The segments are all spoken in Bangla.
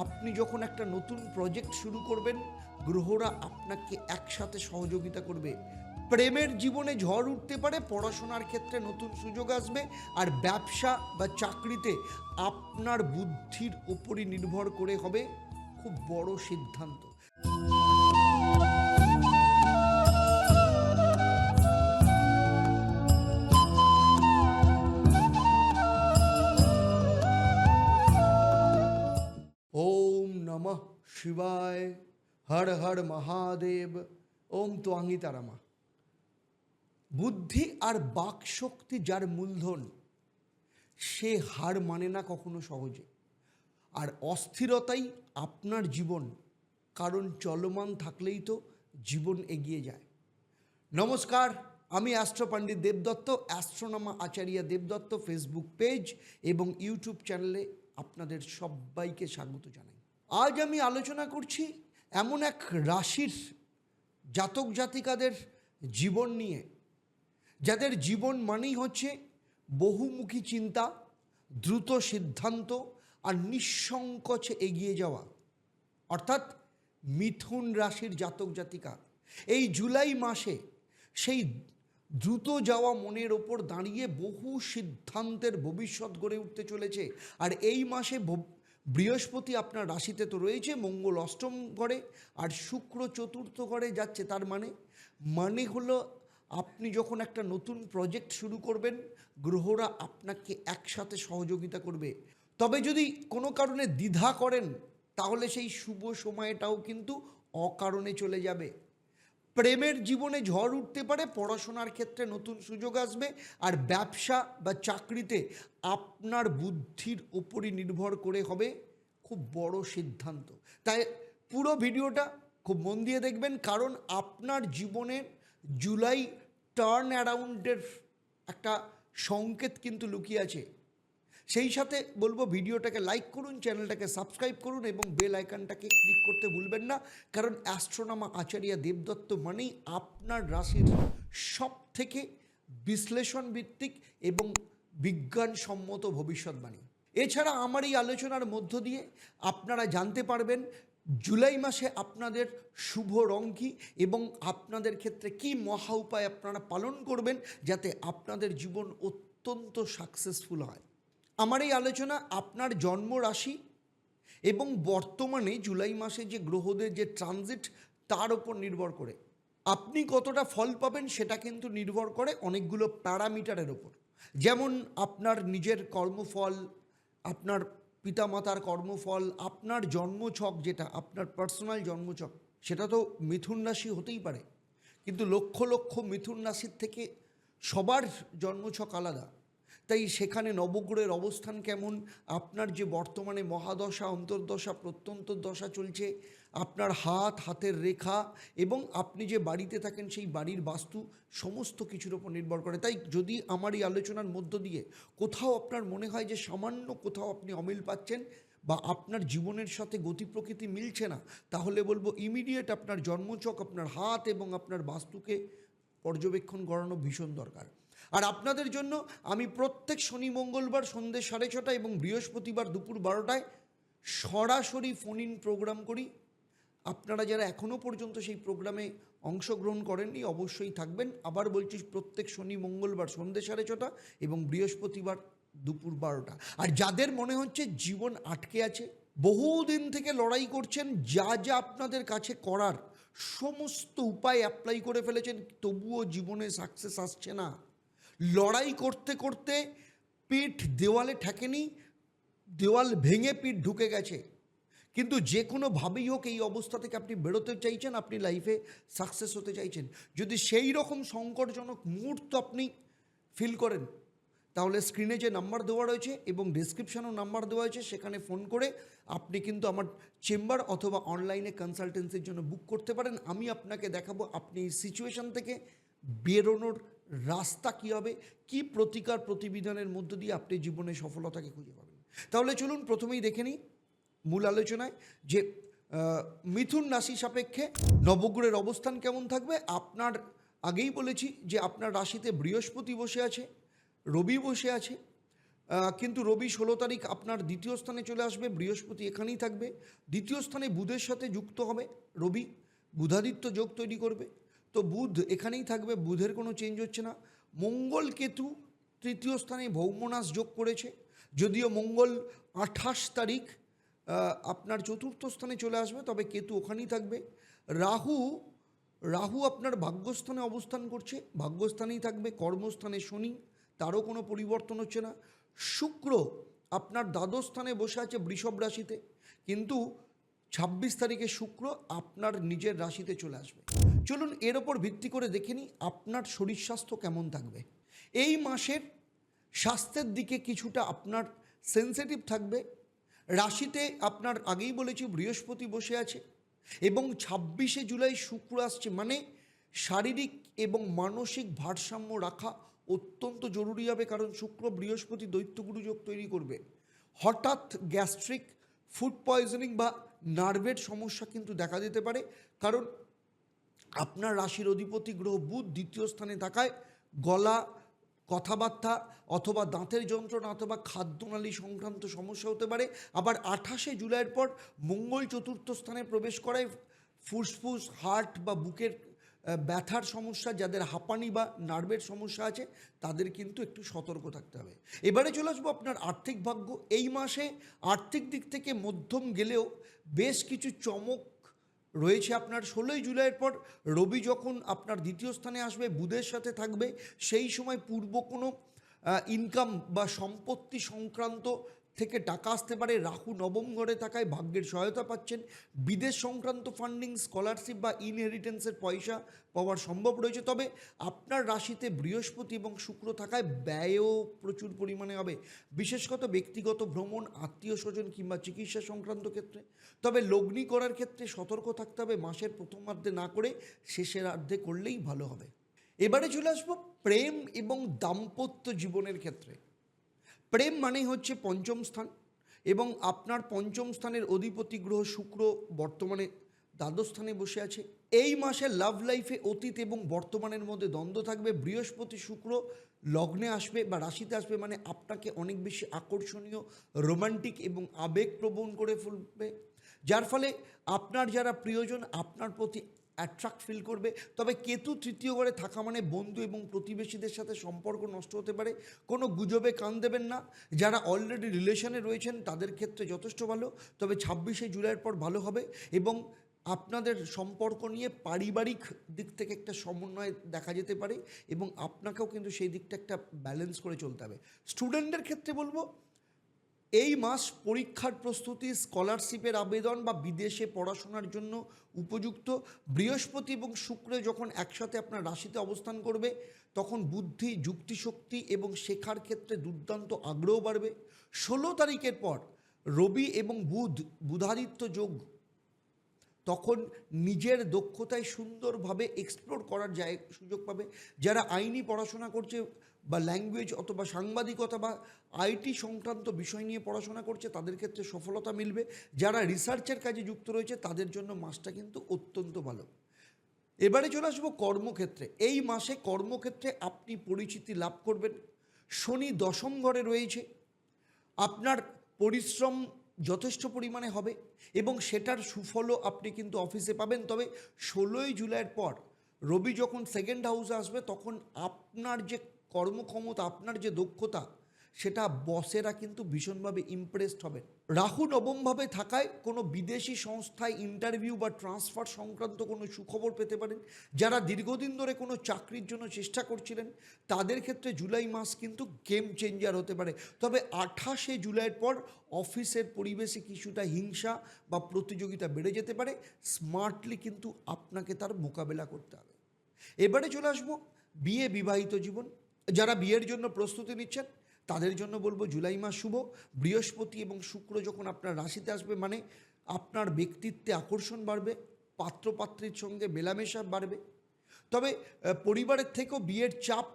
আপনি যখন একটা নতুন প্রজেক্ট শুরু করবেন, গ্রহরা আপনাকে একসাথে সহযোগিতা করবে। প্রেমের জীবনে ঝড় উঠতে পারে, পড়াশোনার ক্ষেত্রে নতুন সুযোগ আসবে, আর ব্যবসা বা চাকরিতে আপনার বুদ্ধির ওপরই নির্ভর করে হবে খুব বড় সিদ্ধান্ত। নমঃ শিবায় হর হর মহাদেব ওম তোয়াঙ্গি তারামা বুদ্ধি আর বাক শক্তি যার মূলধন, সে হার মানে না কখনো সহজে। আর অস্থিরতাই আপনার জীবন, কারণ চলমান থাকলেই তো জীবন এগিয়ে যায়। নমস্কার, আমি astro Pandit Debdutta, Astronama Acharya Debdutta, Facebook page এবং ইউটিউব চ্যানেলে আপনাদের সবাইকে স্বাগত জানাই। আজ আমি আলোচনা করছি এমন এক রাশির জাতক জাতিকাদের জীবন নিয়ে। যাদের জীবন মানেই হচ্ছে বহুমুখী চিন্তা, দ্রুত সিদ্ধান্ত আর নিঃসংকোচে এগিয়ে যাওয়া। অর্থাৎ মিথুন রাশির জাতক জাতিকা, এই জুলাই মাসে সেই দ্রুত যাওয়া মনের ওপর দাঁড়িয়ে বহু সিদ্ধান্তের ভবিষ্যৎ গড়ে উঠতে চলেছে। আর এই মাসে বৃহস্পতি আপনার রাশিতে তো রয়েছে, মঙ্গল অষ্টম ঘরে আর শুক্র চতুর্থ ঘরে যাচ্ছে, তার মানে মানে হলো আপনি যখন একটা নতুন প্রজেক্ট শুরু করবেন, গ্রহরা আপনাকে একসাথে সহযোগিতা করবে। তবে যদি কোনো কারণে দ্বিধা করেন, তাহলে সেই শুভ সময়টাও কিন্তু অকারণে চলে যাবে। প্রেমের জীবনে ঝড় উঠতে পারে, পড়াশোনার ক্ষেত্রে নতুন সুযোগ আসবে, আর ব্যবসা বা চাকরিতে আপনার বুদ্ধির ওপরই নির্ভর করে হবে খুব বড় সিদ্ধান্ত। তাই পুরো ভিডিওটা খুব মন দিয়ে দেখবেন, কারণ আপনার জীবনের জুলাই টার্ন অ্যারাউন্ডের একটা সংকেত কিন্তু লুকিয়ে আছে। সেই সাথে বলব ভিডিওটাকে লাইক করুন চ্যানেলটাকে সাবস্ক্রাইব করুন এবং বেল আইকনটাকে ক্লিক করতে ভুলবেন না। কারণ অ্যাস্ট্রোনামা আচার্য দেবদত্ত মানেই আপনার রাশির সব থেকে বিশ্লেষণ ভিত্তিক এবং বিজ্ঞানসম্মত ভবিষ্যৎবাণী। এছাড়া আমার এই আলোচনার মধ্য দিয়ে আপনারা জানতে পারবেন জুলাই মাসে আপনাদের শুভ রং কী এবং আপনাদের ক্ষেত্রে কি মহা উপায় আপনারা পালন করবেন যাতে আপনাদের জীবন অত্যন্ত সাকসেসফুল হয়। আমার এই আলোচনা আপনার জন্ম রাশি এবং বর্তমানে জুলাই মাসে যে গ্রহদের যে ট্রানজিট, তার ওপর নির্ভর করে। আপনি কতটা ফল পাবেন সেটা কিন্তু নির্ভর করে অনেকগুলো প্যারামিটারের ওপর। যেমন আপনার নিজের কর্মফল, আপনার পিতামাতার কর্মফল, আপনার জন্মছক যেটা, আপনার পার্সোনাল জন্মছক, সেটা তো মিথুন রাশি হতেই পারে। কিন্তু লক্ষ লক্ষ মিথুন রাশির থেকে সবার জন্মছক আলাদা। তাই সেখানে নবগ্রহের অবস্থান কেমন? আপনার যে বর্তমানে মহাদশা, অন্তর্দশা, প্রত্যন্ত দশা চলছে, আপনার হাত, হাতের রেখা এবং আপনি যে বাড়িতে থাকেন সেই বাড়ির বাস্তু সমস্ত কিছুর ওপর নির্ভর করে। তাই যদি আমার এই আলোচনার মধ্য দিয়ে কোথাও আপনার মনে হয় যে সামান্য কোথাও আপনি অমিল পাচ্ছেন বা আপনার জীবনের সাথে গতি প্রকৃতি মিলছে না, তাহলে বলব ইমিডিয়েট আপনার জন্মচক, আপনার হাত এবং আপনার বাস্তুকে পর্যবেক্ষণ করানো ভীষণ দরকার। আর আপনাদের জন্য আমি প্রত্যেক শনি, মঙ্গলবার সন্ধ্যে সাড়ে ছটা এবং বৃহস্পতিবার দুপুর বারোটায় সরাসরি ফোন ইন প্রোগ্রাম করি। আপনারা যারা এখনও পর্যন্ত সেই প্রোগ্রামে অংশগ্রহণ করেননি, অবশ্যই থাকবেন। আবার বলছি, প্রত্যেক শনি, মঙ্গলবার সন্ধ্যে সাড়ে ছটা এবং বৃহস্পতিবার দুপুর বারোটা। আর যাদের মনে হচ্ছে জীবন আটকে আছে, বহুদিন থেকে লড়াই করছেন, যা যা আপনাদের কাছে করার সমস্ত উপায় অ্যাপ্লাই করে ফেলেছেন, তবুও জীবনে সাকসেস আসছে না। লড়াই করতে করতে পিঠ দেওয়ালে ঠেকেনি, দেওয়াল ভেঙে পিঠ ঢুকে গেছে। কিন্তু যে কোনোভাবেই হোক এই অবস্থা থেকে আপনি বেরোতে চাইছেন, আপনি লাইফে সাকসেস হতে চাইছেন। যদি সেই রকম সংকটজনক মুহূর্ত আপনি ফিল করেন, তাহলে স্ক্রিনে যে নাম্বার দেওয়া রয়েছে এবং ডিসক্রিপশানেও নাম্বার দেওয়া হয়েছে সেখানে ফোন করে আপনি কিন্তু আমার চেম্বার অথবা অনলাইনে কনসালটেন্সির জন্য বুক করতে পারেন। আমি আপনাকে দেখাবো, আপনি এই সিচুয়েশান থেকে বেরোনোর রাস্তা কী হবে? কী প্রতিকার প্রতিবিধানের মধ্য দিয়ে আপনি জীবনে সফলতাকে খুঁজে পাবেন? তাহলে চলুন প্রথমেই দেখে নিই মূল আলোচনায় যে মিথুন রাশি সাপেক্ষে নবগ্রহের অবস্থান কেমন থাকবে? আপনার, আগেই বলেছি যে আপনার রাশিতে বৃহস্পতি বসে আছে, রবি বসে আছে কিন্তু রবি ষোলো তারিখ আপনার দ্বিতীয় স্থানে চলে আসবে, বৃহস্পতি এখানেই থাকবে। দ্বিতীয় স্থানে বুধের সাথে যুক্ত হবে, রবি বুধাদিত্য যোগ তৈরি করবে। তো বুধ, এখানেই থাকবে, বুধের কোনো চেঞ্জ হচ্ছে না। মঙ্গল কেতু তৃতীয় স্থানে ভৌমনাশ যোগ করেছে। যদিও মঙ্গল আঠাশ তারিখ আপনার চতুর্থ স্থানে চলে আসবে, তবে কেতু ওখানেই থাকবে। রাহু রাহু আপনার ভাগ্যস্থানে অবস্থান করছে, ভাগ্যস্থানেই থাকবে, কর্মস্থানে শনি, তারও কোনো পরিবর্তন হচ্ছে না। শুক্র আপনার দ্বাদশ স্থানে বসে আছে বৃষভ রাশিতে, কিন্তু ছাব্বিশ তারিখে শুক্র আপনার নিজের রাশিতে চলে আসবে। চলুন এর ওপর ভিত্তি করে দেখে নিই আপনার শরীর স্বাস্থ্য কেমন থাকবে। এই মাসের স্বাস্থ্যের দিকে কিছুটা আপনার সেন্সিটিভ থাকবে। রাশিতে আপনার আগেই বলেছি বৃহস্পতি বসে আছে এবং ছাব্বিশে জুলাই শুক্র আসছে মানে শারীরিক এবং মানসিক ভারসাম্য রাখা অত্যন্ত জরুরি হবে কারণ শুক্র বৃহস্পতি দৈত্যগুরু যোগ তৈরি করবে। হঠাৎ গ্যাস্ট্রিক ফুড পয়জনিং বা নার্ভের সমস্যা কিন্তু দেখা দিতে পারে, কারণ আপনার রাশির অধিপতি গ্রহ বুধ দ্বিতীয় স্থানে থাকায় গলা, কথাবার্তা অথবা দাঁতের যন্ত্রণা অথবা খাদ্যনালী সংক্রান্ত সমস্যা হতে পারে। আবার আঠাশে জুলাইয়ের পর মঙ্গল চতুর্থ স্থানে প্রবেশ করায় ফুসফুস, হার্ট বা বুকের ব্যথার সমস্যা, যাদের হাঁপানি বা নার্ভের সমস্যা আছে, তাদের কিন্তু একটু সতর্ক থাকতে হবে। এবারে চলে আসব আপনার আর্থিক ভাগ্য। এই মাসে আর্থিক দিক থেকে মধ্যম গেলেও বেশ কিছু চমক রয়েছে আপনার। ষোলোই জুলাইয়ের পর রবি যখন আপনার দ্বিতীয় স্থানে আসবে, বুধের সাথে থাকবে, সেই সময় পূর্ব কোনো ইনকাম বা সম্পত্তি সংক্রান্ত থেকে টাকা আসতে পারে। রাহু নবম ঘরে থাকায় ভাগ্যের সহায়তা পাচ্ছেন। বিদেশ সংক্রান্ত ফান্ডিং স্কলারশিপ বা ইনহেরিটেন্সের পয়সা পাওয়ার সম্ভব রয়েছে। তবে আপনার রাশিতে বৃহস্পতি এবং শুক্র থাকায় ব্যয়ও প্রচুর পরিমাণে হবে। বিশেষত ব্যক্তিগত ভ্রমণ, আত্মীয় স্বজন কিংবা চিকিৎসা সংক্রান্ত ক্ষেত্রে। তবে লগ্নি করার ক্ষেত্রে সতর্ক থাকতে হবে। মাসের প্রথমার্ধে না করে শেষের অর্ধে করলেই ভালো হবে। এবারে চলে আসব প্রেম এবং দাম্পত্য জীবনের ক্ষেত্রে। প্রেম মানেই হচ্ছে পঞ্চম স্থান এবং আপনার পঞ্চম স্থানের অধিপতি গ্রহ শুক্র বর্তমানে দ্বাদশ স্থানে বসে আছে। এই মাসে লাভ লাইফে অতীত এবং বর্তমানের মধ্যে দ্বন্দ্ব থাকবে। বৃহস্পতি শুক্র লগ্নে আসবে বা রাশিতে আসবে মানে আপনাকে অনেক বেশি আকর্ষণীয় রোমান্টিক এবং আবেগপ্রবণ করে ফেলবে। যার ফলে আপনার যারা প্রিয়জন, আপনার প্রতি অ্যাট্রাক্ট ফিল করবে। তবে কেতু তৃতীয় ঘরে থাকা মানে বন্ধু এবং প্রতিবেশীদের সাথে সম্পর্ক নষ্ট হতে পারে। কোনো গুজবে কান দেবেন না। যারা অলরেডি রিলেশনে রয়েছেন, তাদের ক্ষেত্রে যথেষ্ট ভালো। তবে ছাব্বিশে জুলাইয়ের পর ভালো হবে এবং আপনাদের সম্পর্ক নিয়ে পারিবারিক দিক থেকে একটা সমন্বয় দেখা যেতে পারে এবং আপনাকেও কিন্তু সেই দিকটা একটা ব্যালেন্স করে চলতে হবে। স্টুডেন্টদের ক্ষেত্রে বলব এই মাস পরীক্ষার প্রস্তুতি, স্কলারশিপের আবেদন বা বিদেশে পড়াশোনার জন্য উপযুক্ত। বৃহস্পতি এবং শুক্র যখন একসাথে আপনার রাশিতে অবস্থান করবে, তখন বুদ্ধি, যুক্তিশক্তি এবং শেখার ক্ষেত্রে দুর্দান্ত আগ্রহ বাড়বে। ষোলো তারিখের পর রবি এবং বুধ বুধাদিত্য যোগ। তখন নিজের দক্ষতায় সুন্দরভাবে এক্সপ্লোর করার জায় সুযোগ পাবে। যারা আইনি পড়াশোনা করছে বা ল্যাঙ্গুয়েজ অথবা সাংবাদিকতা বা আইটি সংক্রান্ত বিষয় নিয়ে পড়াশোনা করছে, তাদের ক্ষেত্রে সফলতা মিলবে। যারা রিসার্চের কাজে যুক্ত রয়েছে, তাদের জন্য মাসটা কিন্তু অত্যন্ত ভালো। এবারে চলে আসব কর্মক্ষেত্রে। এই মাসে কর্মক্ষেত্রে আপনি পরিচিতি লাভ করবেন। শনি দশম ঘরে রয়েছে। আপনার পরিশ্রম যথেষ্ট পরিমাণে হবে এবং সেটার সুফলও আপনি কিন্তু অফিসে পাবেন। তবে ষোলোই জুলাইয়ের পর রবি যখন সেকেন্ড হাউসে আসবে, তখন আপনার যে কর্মক্ষমতা, আপনার যে দক্ষতা, সেটা বসেরা কিন্তু ভীষণভাবে ইমপ্রেসড হবে রাহু নবমভাবে থাকায় কোনো বিদেশি সংস্থায় ইন্টারভিউ বা ট্রান্সফার সংক্রান্ত কোনো সুখবর পেতে পারেন। যারা দীর্ঘদিন ধরে কোনো চাকরির জন্য চেষ্টা করছিলেন, তাদের ক্ষেত্রে জুলাই মাস কিন্তু গেম চেঞ্জার হতে পারে। তবে আঠাশে জুলাইয়ের পর অফিসের পরিবেশে কিছুটা হিংসা বা প্রতিযোগিতা বেড়ে যেতে পারে। স্মার্টলি কিন্তু আপনাকে তার মোকাবেলা করতে হবে। এবারে চলে আসব বিয়ে বিবাহিত জীবন। যারা বিয়ের জন্য প্রস্তুতি নিচ্ছেন, তাদের জন্য বলব জুলাই মাস শুভ। বৃহস্পতি এবং শুক্র যখন আপনার রাশিতে আসবে মানে আপনার ব্যক্তিত্বে আকর্ষণ বাড়বে, পাত্রপাত্রীর সঙ্গে মেলামেশা বাড়বে। তবে পরিবারের থেকেও বিয়ের চাপ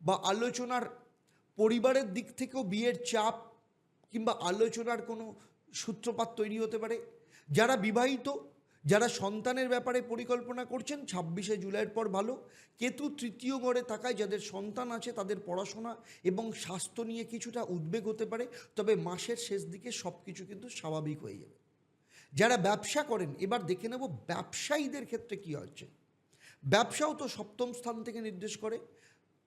বা আলোচনার, পরিবারের দিক থেকেও বিয়ের চাপ কিংবা আলোচনার কোনো সূত্রপাত তৈরি হতে পারে। যারা বিবাহিত যারা সন্তানের ব্যাপারে পরিকল্পনা করছেন, ছাব্বিশে জুলাইয়ের পর ভালো। কেতু তৃতীয় গড়ে থাকায় যাদের সন্তান আছে, তাদের পড়াশোনা এবং স্বাস্থ্য নিয়ে কিছুটা উদ্বেগ হতে পারে। তবে মাসের শেষ দিকে সব কিছু কিন্তু স্বাভাবিক হয়ে যাবে। যারা ব্যবসা করেন, এবার দেখে নেব ব্যবসায়ীদের ক্ষেত্রে কী হচ্ছে। ব্যবসাও তো সপ্তম স্থান থেকে নির্দেশ করে।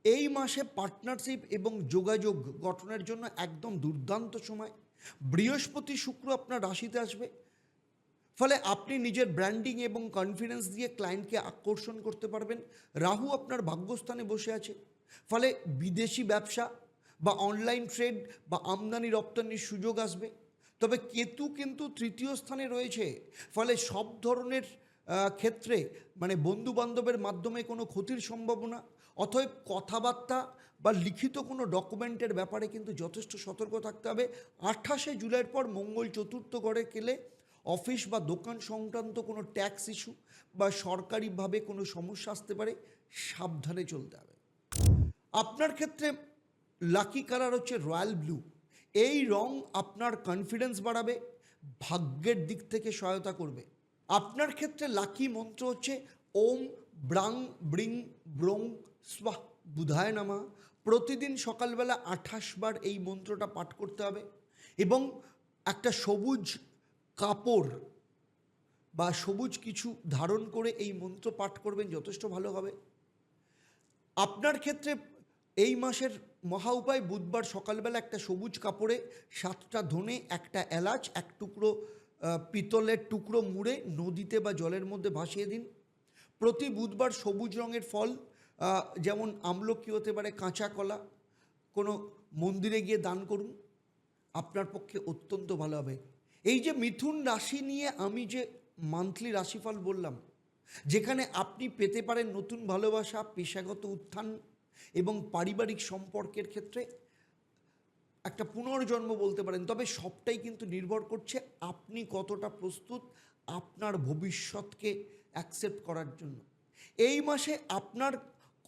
এই মাসে পার্টনারশিপ এবং যোগাযোগ গঠনের জন্য একদম দুর্দান্ত সময়। বৃহস্পতি শুক্র আপনার রাশিতে আসবে। ফলে আপনি নিজের ব্র্যান্ডিং এবং কনফিডেন্স দিয়ে ক্লায়েন্টকে আকর্ষণ করতে পারবেন। রাহু আপনার ভাগ্যস্থানে বসে আছে। ফলে বিদেশি ব্যবসা বা অনলাইন ট্রেড বা আমদানি রপ্তানির সুযোগ আসবে। তবে কেতু কিন্তু তৃতীয় স্থানে রয়েছে। ফলে সব ধরনের ক্ষেত্রে মানে বন্ধু বান্ধবের মাধ্যমে কোনো ক্ষতির সম্ভাবনা অতএব কথাবার্তা বা লিখিত কোনো ডকুমেন্টের ব্যাপারে কিন্তু যথেষ্ট সতর্ক থাকতে হবে। আঠাশে জুলাইয়ের পর মঙ্গল চতুর্থ গড়ে গেলে অফিস বা দোকান সংক্রান্ত কোনো ট্যাক্স ইস্যু বা সরকারিভাবে কোনো সমস্যা আসতে পারে, সাবধানে চলতে হবে। আপনার ক্ষেত্রে লাকি কালার হচ্ছে রয়্যাল ব্লু এই রং আপনার কনফিডেন্স বাড়াবে, ভাগ্যের দিক থেকে সহায়তা করবে। আপনার ক্ষেত্রে লাকি মন্ত্র হচ্ছে ওম ব্রাং ব্রিং ব্রং স্বাহ বুধায় নামা। প্রতিদিন সকালবেলা আঠাশ বার এই মন্ত্রটা পাঠ করতে হবে এবং একটা সবুজ কাপড় বা সবুজ কিছু ধারণ করে এই মন্ত্র পাঠ করবেন যথেষ্ট ভালো হবে। আপনার ক্ষেত্রে এই মাসের মহা উপায় বুধবার সকালবেলা একটা সবুজ কাপড়ে সাতটা ধনে, একটা এলাচ, এক টুকরো পিতলের টুকরো মুড়ে নদীতে বা জলের মধ্যে ভাসিয়ে দিন। প্রতি বুধবার সবুজ রঙের ফল যেমন আমলকি হতে পারে কাঁচা কলা, কোনো মন্দিরে গিয়ে দান করুন। আপনার পক্ষে অত্যন্ত ভালো হবে। এই যে মিথুন রাশি নিয়ে আমি যে মান্থলি রাশিফল বললাম, যেখানে আপনি পেতে পারেন নতুন ভালোবাসা, পেশাগত উত্থান এবং পারিবারিক সম্পর্কের ক্ষেত্রে একটা পুনর্জন্ম বলতে পারেন, তবে সবটাই কিন্তু নির্ভর করছে আপনি কতটা প্রস্তুত আপনার ভবিষ্যৎকে অ্যাকসেপ্ট করার জন্য। এই মাসে আপনার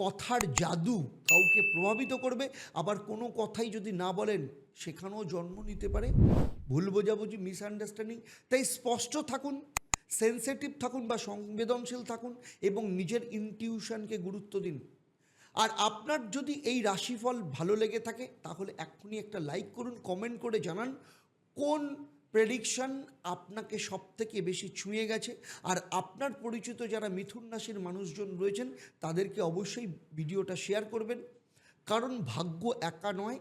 কথার জাদু কাউকে প্রভাবিত করবে। আবার কোনো কথাই যদি না বলেন, সেখানেও জন্ম নিতে পারে। ভুল বোঝাবুঝি মিসআন্ডারস্ট্যান্ডিং তাই স্পষ্ট থাকুন সেন্সিটিভ থাকুন বা সংবেদনশীল থাকুন এবং নিজের ইনটিউশনকে গুরুত্ব দিন। আর আপনার যদি এই রাশিফল ভালো লেগে থাকে, তাহলে এক্ষুনি একটা লাইক করুন কমেন্ট করে জানান কোন প্রেডিকশন আপনাকে সব থেকে বেশি ছুঁয়ে গেছে। আর আপনার পরিচিত যারা মিথুন রাশির মানুষজন রয়েছেন, তাদেরকে অবশ্যই ভিডিওটা শেয়ার করবেন। কারণ ভাগ্য একা নয়,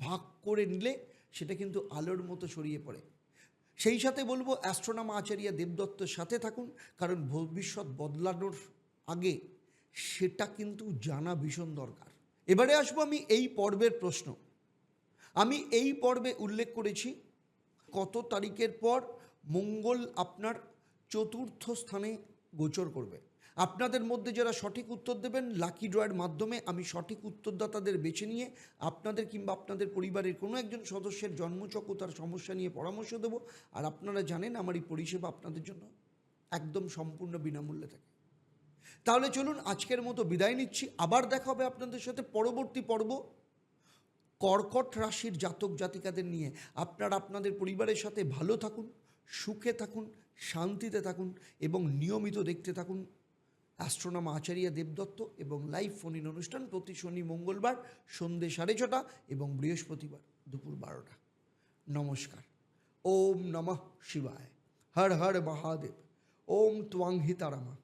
ভাগ করে নিলে সেটা কিন্তু আলোর মতো ছড়িয়ে পড়ে। সেই সাথে বলব অ্যাস্ট্রোনাম আচার্য দেবদত্তের সাথে থাকুন, কারণ ভবিষ্যৎ বদলানোর আগে সেটা কিন্তু জানা ভীষণ দরকার। এবারে আসব আমি এই পর্বের প্রশ্ন। আমি এই পর্বে উল্লেখ করেছি কত তারিখের পর মঙ্গল আপনার চতুর্থ স্থানে গোচর করবে। আপনাদের মধ্যে যারা সঠিক উত্তর দেবেন লাকি ড্রয়ের মাধ্যমে আমি সঠিক উত্তরদাতাদের বেছে নিয়ে আপনাদের কিংবা আপনাদের পরিবারের কোনো একজন সদস্যের জন্মচক্র তার সমস্যা নিয়ে পরামর্শ দেব। আর আপনারা জানেন আমার এই পরিষেবা আপনাদের জন্য একদম সম্পূর্ণ বিনামূল্যে থাকে। তাহলে চলুন আজকের মতো বিদায় নিচ্ছি। আবার দেখা হবে আপনাদের সাথে পরবর্তী পর্ব। কর্কট রাশির জাতক জাতিকাদের নিয়ে আপনারা আপনাদের পরিবারের সাথে ভালো থাকুন, সুখে থাকুন, শান্তিতে থাকুন এবং নিয়মিত দেখতে থাকুন। অ্যাস্ট্রোনাম আচার্য দেবদত্ত এবং লাইভ ফোন ইন অনুষ্ঠান প্রতি শনি মঙ্গলবার সন্ধ্যে সাড়ে ছটা এবং বৃহস্পতিবার দুপুর বারোটা। নমস্কার। ওম নমঃ শিবায়। হর হর মহাদেব। ওম ত্বাং হিতারামা।